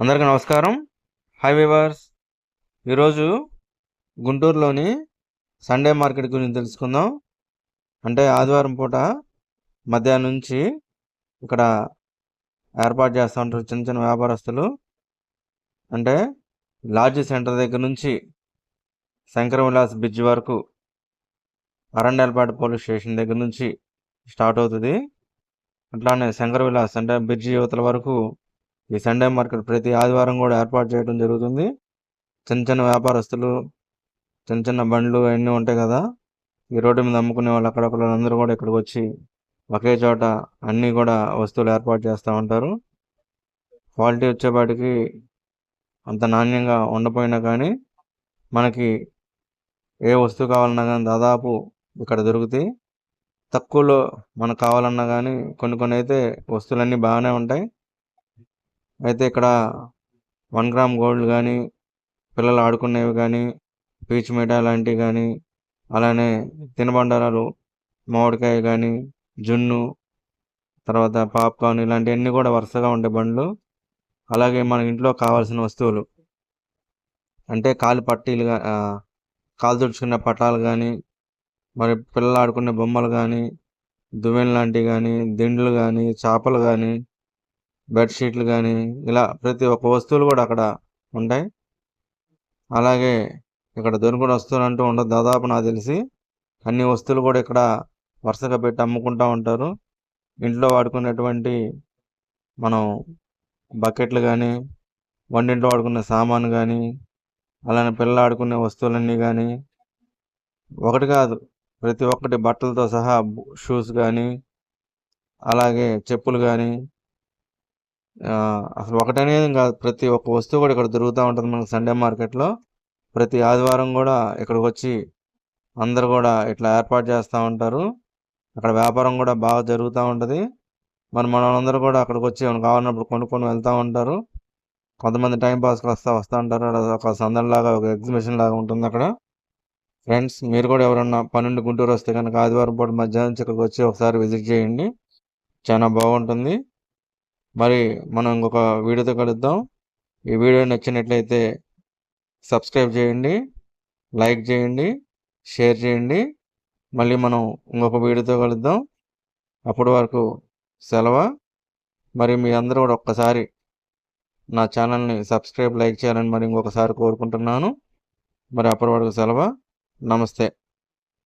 అందరికీ నమస్కారం. Hi viewers ఈరోజు గుంటూరులోని సండే మార్కెట్ గురించి తెలుసుకుందాం. అంటే ఆదివారం పూట మధ్యాహ్నం నుంచి ఇక్కడ ఏర్పాటు చేస్తూ ఉంటారు చిన్న చిన్న వ్యాపారస్తులు. అంటే లాడ్జ్ సెంటర్ దగ్గర నుంచి శంకర విలాస్ బ్రిడ్జ్ వరకు అరండల్పేట పోలీస్ స్టేషన్ దగ్గర నుంచి స్టార్ట్ అవుతుంది. అట్లానే శంకర విలాస్ అంటే బ్రిడ్జి యువతల వరకు ఈ సండే మార్కెట్ ప్రతి ఆదివారం కూడా ఏర్పాటు చేయడం జరుగుతుంది. చిన్న చిన్న వ్యాపారస్తులు చిన్న చిన్న బండ్లు అన్నీ ఉంటాయి కదా. ఈ రోడ్డు మీద అమ్ముకునే వాళ్ళు అక్కడక్కడ అందరూ కూడా ఇక్కడికి వచ్చి ఒకే చోట అన్నీ కూడా వస్తువులు ఏర్పాటు చేస్తూ ఉంటారు. క్వాలిటీ వచ్చేపాటికి అంత నాణ్యంగా ఉండపోయినా కానీ మనకి ఏ వస్తువు కావాలన్నా కానీ దాదాపు ఇక్కడ దొరుకుతాయి. తక్కువలో మనకు కావాలన్నా కానీ కొన్ని కొన్ని అయితే వస్తువులన్నీ బాగానే ఉంటాయి. అయితే ఇక్కడ వన్ గ్రామ్ గోల్డ్ కానీ పిల్లలు ఆడుకునేవి కానీ పీచ్ మిఠాయి లాంటివి కానీ అలానే తినబండారాలు మామిడికాయ కానీ జున్ను తర్వాత పాప్కార్న్ ఇలాంటివన్నీ కూడా వరుసగా ఉండే బండ్లు. అలాగే మన ఇంట్లో కావాల్సిన వస్తువులు. అంటే కాలు పట్టీలు కాలు తుడుచుకునే పట్టాలు కానీ మరి పిల్లలు ఆడుకునే బొమ్మలు కానీ దువ్వెన లాంటివి కానీ దిండ్లు కానీ చేపలు కానీ బెడ్షీట్లు కానీ ఇలా ప్రతి ఒక్క వస్తువులు కూడా అక్కడ ఉంటాయి. అలాగే ఇక్కడ దొరుకుని వస్తువులు అంటూ ఉండదు. దాదాపు నాకు తెలిసి అన్ని వస్తువులు కూడా ఇక్కడ వరుసగా పెట్టి అమ్ముకుంటూ ఉంటారు. ఇంట్లో వాడుకునేటువంటి మనం బకెట్లు కానీ వంటింట్లో వాడుకునే సామాను కానీ అలానే పిల్లలు ఆడుకునే వస్తువులన్నీ కానీ ఒకటి కాదు ప్రతి ఒక్కటి బట్టలతో సహా షూస్ కానీ అలాగే చెప్పులు కానీ అసలు ఒకటనేది కాదు. ప్రతి ఒక్క వస్తువు కూడా ఇక్కడ దొరుకుతూ ఉంటుంది మనకి సండే మార్కెట్లో ప్రతి ఆదివారం కూడా ఇక్కడికి వచ్చి అందరు కూడా ఇట్లా ఏర్పాటు చేస్తూ ఉంటారు. అక్కడ వ్యాపారం కూడా బాగా జరుగుతూ ఉంటుంది. మరి మనందరూ కూడా అక్కడికి వచ్చి ఏమైనా కావాలన్నప్పుడు కొనుక్కొని వెళ్తూ ఉంటారు. కొంతమంది టైంపాస్కి వస్తూ వస్తూ ఉంటారు. అక్కడ ఒక సందడిలాగా ఒక ఎగ్జిబిషన్ లాగా ఉంటుంది అక్కడ. ఫ్రెండ్స్ మీరు కూడా ఎవరన్నా పన్నెండు గుంటూరు వస్తే కనుక ఆదివారం పూట మధ్యాహ్నం నుంచి ఇక్కడికి వచ్చి ఒకసారి విజిట్ చేయండి. చాలా బాగుంటుంది. మరి మనం ఇంకొక వీడియోతో కలుద్దాం. ఈ వీడియో నచ్చినట్లయితే సబ్స్క్రైబ్ చేయండి లైక్ చేయండి షేర్ చేయండి. మళ్ళీ మనం ఇంకొక వీడియోతో కలుద్దాం. అప్పటి వరకు సెలవు. మరి మీ అందరూ కూడా ఒక్కసారి నా ఛానల్ని సబ్స్క్రైబ్ లైక్ చేయాలని మరి ఇంకొకసారి కోరుకుంటున్నాను. మరి అప్పటి వరకు సెలవు. నమస్తే.